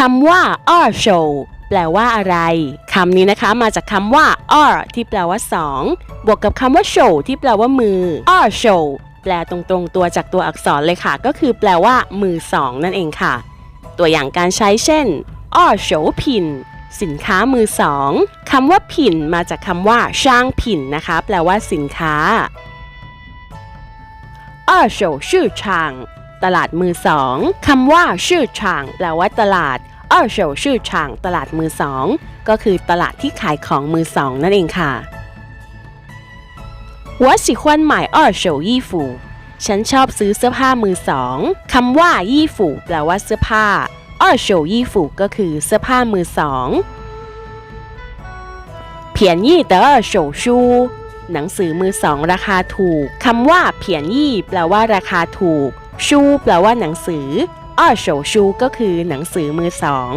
คำว่า二手แปลว่าอะไร คำนี้นะคะมาจากคำว่า二ที่แปลว่า 2 บวกกับคำว่าโฉที่แปลว่ามือ二手แปลตรงๆตัวจากตัวอักษรเลยค่ะ ก็คือแปลว่า มือสองนั่นเองค่ะ ตัวอย่างการใช้เช่น二手品สินค้ามือสองคำว่าผินมาจากคำว่าช่างผินนะคะ แปลว่าสินค้า二手市场 ตลาดมือสองคำว่าชื่อช่างแปลว่าตลาดอ้อเฉวชื่อช่างตลาดมือสองก็คือตลาดที่ขายของมือสองนั่นเองค่ะว่าสิควนหมายออเฉวยี่ฝูฉันชอบซื้อเสื้อผ้ามือสองคำว่ายี่ฝูแปลว่าเสื้อผ้าอ้อเฉวยี่ฝูก็คือเสื้อผ้ามือสองเพียนยี่เตอเฉวชูหนังสือมือสองราคาถูกคำว่าเพียนยี่แปลว่าราคาถูก ชูแปลว่าหนังสืออ้อโฉชูก็คือหนังสือมือสอง